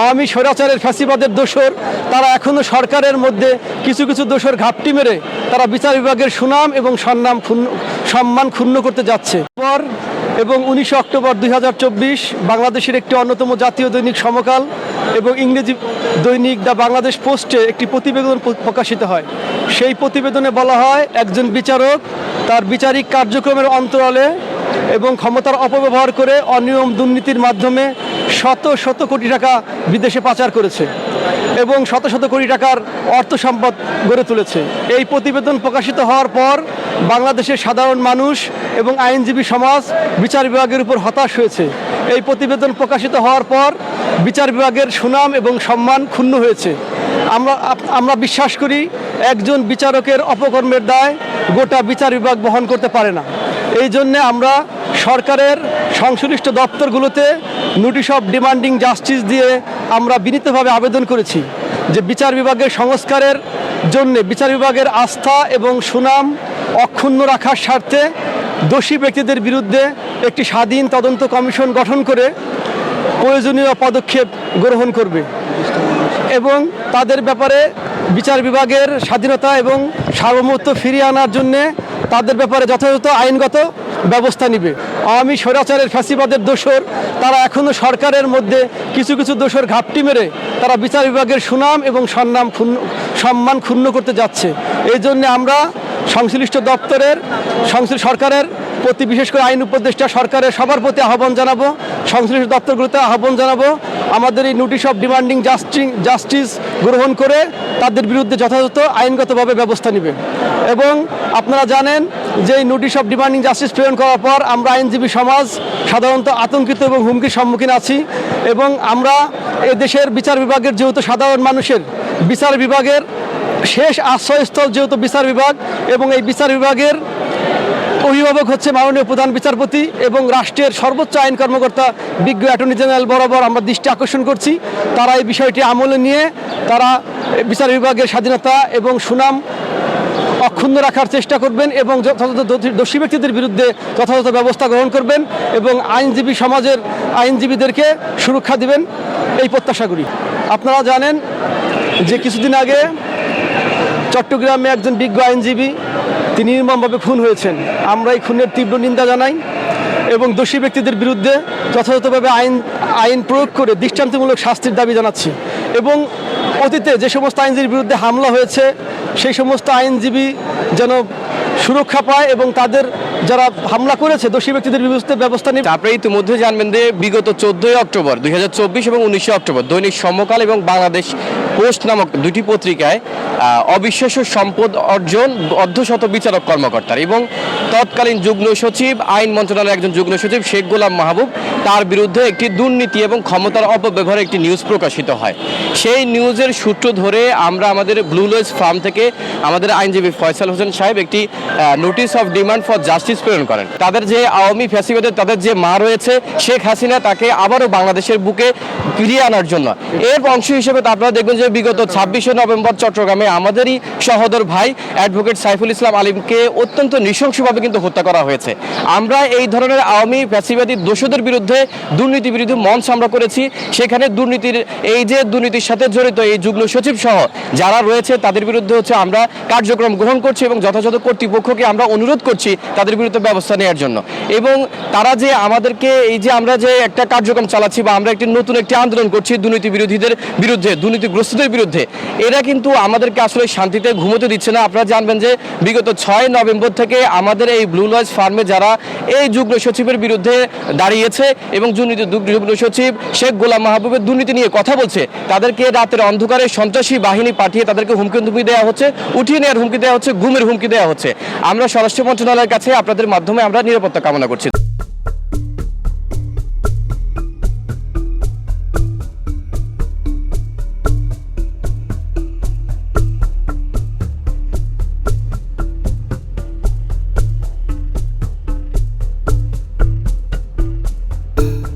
আওয়ামী স্বৈরাচারের ফ্যাসিবাদের দোষর, তারা এখনও সরকারের মধ্যে কিছু কিছু দোষর ঘাপটি মেরে তারা বিচার বিভাগের সুনাম এবং সম্মান ক্ষুণ্ণ সম্মান ক্ষুণ্ণ করতে যাচ্ছে। পর এবং উনিশে অক্টোবর দুই হাজার চব্বিশ বাংলাদেশের একটি অন্যতম জাতীয় দৈনিক সমকাল এবং ইংরেজি দৈনিক দ্য বাংলাদেশ পোস্টে একটি প্রতিবেদন প্রকাশিত হয়। সেই প্রতিবেদনে বলা হয়, একজন বিচারক তার বিচারিক কার্যক্রমের অন্তরালে এবং ক্ষমতার অপব্যবহার করে অনিয়ম দুর্নীতির মাধ্যমে শত শত কোটি টাকা বিদেশে পাচার করেছে এবং শত শত কোটি টাকার অর্থ সম্পদ গড়ে তুলেছে। এই প্রতিবেদন প্রকাশিত হওয়ার পর বাংলাদেশের সাধারণ মানুষ এবং আইনজীবী সমাজ বিচার বিভাগের উপর হতাশ হয়েছে। এই প্রতিবেদন প্রকাশিত হওয়ার পর বিচার বিভাগের সুনাম এবং সম্মান ক্ষুণ্ণ হয়েছে। আমরা আমরা বিশ্বাস করি একজন বিচারকের অপকর্মের দায় গোটা বিচার বিভাগ বহন করতে পারে না। এই জন্যে আমরা সরকারের সংশ্লিষ্ট দপ্তরগুলোতে নোটিশ অফ ডিমান্ডিং জাস্টিস দিয়ে আমরা বিনীতভাবে আবেদন করেছি যে বিচার বিভাগের সংস্কারের জন্যে বিচার বিভাগের আস্থা এবং সুনাম অক্ষুণ্ণ রাখার স্বার্থে দোষী ব্যক্তিদের বিরুদ্ধে একটি স্বাধীন তদন্ত কমিশন গঠন করে প্রয়োজনীয় পদক্ষেপ গ্রহণ করবে এবং তাদের ব্যাপারে বিচার বিভাগের স্বাধীনতা এবং সার্বভৌমত্ব ফিরিয়ে আনার জন্যে তাদের ব্যাপারে যথাযথ আইনগত ব্যবস্থা নিবে। আমি স্বৈরাচারের ফ্যাসিবাদের দোষর, তারা এখনও সরকারের মধ্যে কিছু কিছু দোষর ঘাপটি মেরে তারা বিচার বিভাগের সুনাম এবং সন্নাম ক্ষুণ্ণ, সম্মান ক্ষুণ্ণ করতে যাচ্ছে। এই জন্য আমরা সংশ্লিষ্ট দপ্তরের, সংশ্লিষ্ট সরকারের প্রতি, বিশেষ করে আইন উপদেষ্টা সরকারের সবার প্রতি আহ্বান জানাব, সংশ্লিষ্ট দপ্তরগুলোতে আহ্বান জানাব, আমাদের এই নোটিশ অফ ডিমান্ডিং জাস্টিস গ্রহণ করে তাদের বিরুদ্ধে যথাযথ আইনগতভাবে ব্যবস্থা নেবে। এবং আপনারা জানেন যে এই নোটিশ অফ ডিমান্ডিং জাস্টিস প্রেরণ করার পর আমরা আইনজীবী সমাজ সাধারণত আতঙ্কিত এবং হুমকির সম্মুখীন আছি এবং আমরা দেশের বিচার বিভাগের যেহেতু সাধারণ মানুষের বিচার বিভাগের শেষ আশ্রয়স্থল যেহেতু বিচার বিভাগ এবং এই বিচার বিভাগের অভিভাবক হচ্ছে মাননীয় প্রধান বিচারপতি এবং রাষ্ট্রের সর্বোচ্চ আইন কর্মকর্তা বিজ্ঞ অ্যাটর্নি জেনারেল বরাবর আমরা দৃষ্টি আকর্ষণ করছি। তারা এই বিষয়টি আমলে নিয়ে তারা বিচার বিভাগের স্বাধীনতা এবং সুনাম অক্ষুণ্ণ রাখার চেষ্টা করবেন এবং যথাযথ দোষী- ব্যক্তিদের বিরুদ্ধে যথাযথ ব্যবস্থা গ্রহণ করবেন এবং আইনজীবী সমাজের আইনজীবীদেরকে সুরক্ষা দিবেন। এই প্রত্যাশা করি। আপনারা জানেন যে কিছুদিন আগে চট্টগ্রামে একজন বিজ্ঞ আইনজীবী তিনি নির্মমভাবে খুন হয়েছেন। আমরা এই খুনের তীব্র নিন্দা জানাই এবং দোষী ব্যক্তিদের বিরুদ্ধে যথাযথভাবে আইন আইন প্রয়োগ করে দৃষ্টান্তমূলক শাস্তির দাবি জানাচ্ছি। এবং অতীতে যে সমস্ত আইনজীবীর বিরুদ্ধে হামলা হয়েছে, সেই সমস্ত আইনজীবী যেন সুরক্ষা পায় এবং তাদের যারা হামলা করেছে, দোষী ব্যক্তিদের বিরুদ্ধে ব্যবস্থা নিয়ে তো ইতিমধ্যে জানবেন যে বিগত চোদ্দই অক্টোবর, দুই হাজার চব্বিশ এবং উনিশে অক্টোবর দৈনিক সমকাল এবং বাংলাদেশ পোস্ট নামক দুটি পত্রিকায় অবিশ্বাস্য সম্পদ অর্জন অর্ধশত বিচারক কর্মকর্তার এবং তৎকালীন যুগ্ম সচিব, আইন মন্ত্রণালয়ের একজন যুগ্ম সচিব শেখ গোলাম মাহবুব, তার বিরুদ্ধে একটি দুর্নীতি এবং ক্ষমতার অপব্যবহার একটি নিউজ প্রকাশিত হয়। সেই নিউজের সূত্র ধরে আমরা আমাদের ব্লু লয়েস ফার্ম থেকে আমাদের আইনজীবী ফয়সাল হোসেন সাহেব একটি notice of demand for justice প্রেরণ করেন। তাদের যে আওয়ামী ফ্যাসিবাদের তাদের যে মা রয়েছে, শেখ হাসিনা তাকে আবারও বাংলাদেশের বুকে ফিরিয়ে আনার জন্য। এর অংশ হিসেবে আপনারা দেখবেন যে বিগত ছাব্বিশে নভেম্বর চট্টগ্রামে আমাদেরই সহদর ভাই অ্যাডভোকেট সাইফুল ইসলাম আলিমকে অত্যন্ত নৃশংসভাবে কিন্তু হত্যা করা হয়েছে। আমরা এই ধরনের আওয়ামী ফ্যাসিবাদী দোষদের বিরুদ্ধে দুর্নীতি বিরোধী মঞ্চ আমরা করেছি। সেখানে দুর্নীতির, এই যে দুর্নীতির সাথে জড়িত এই যুগ্ম সচিব সহ যারা রয়েছে, তাদের বিরুদ্ধে হচ্ছে আমরা কার্যক্রম গ্রহণ করছি এবং যথাযথ কর্তৃপক্ষকে আমরা অনুরোধ করছি তাদের বিরুদ্ধে ব্যবস্থা নেওয়ার জন্য। এবং তারা যে আমাদেরকে, এই যে আমরা যে একটা কার্যক্রম চালাচ্ছি বা আমরা একটি নতুন একটি আন্দোলন করছি দুর্নীতি বিরোধীদের বিরুদ্ধে, দুর্নীতিগ্রস্তদের বিরুদ্ধে, এরা কিন্তু আমাদেরকে আসলে শান্তিতে ঘুমোতে দিচ্ছে না। আপনারা জানবেন যে বিগত ছয় নভেম্বর থেকে আমাদের এই ব্লু নয়েজ ফার্মে যারা এই যুগ্ম সচিবের বিরুদ্ধে দাঁড়িয়েছে এবং দুর্নীতি যুগ্ম সচিব শেখ গোলাম মাহবুবের দুর্নীতি নিয়ে কথা বলছে, তাদেরকে রাতের অন্ধকারে সন্ত্রাসী বাহিনী পাঠিয়ে তাদেরকে হুমকি হুমকি দেওয়া হচ্ছে, উঠিয়ে নেওয়ার হুমকি দেওয়া হচ্ছে, ঘুমের হুমকি দেওয়া হচ্ছে। আমরা স্বরাষ্ট্র মন্ত্রণালয়ের কাছে আপনাদের মাধ্যমে আমরা নিরাপত্তা কামনা করছি। you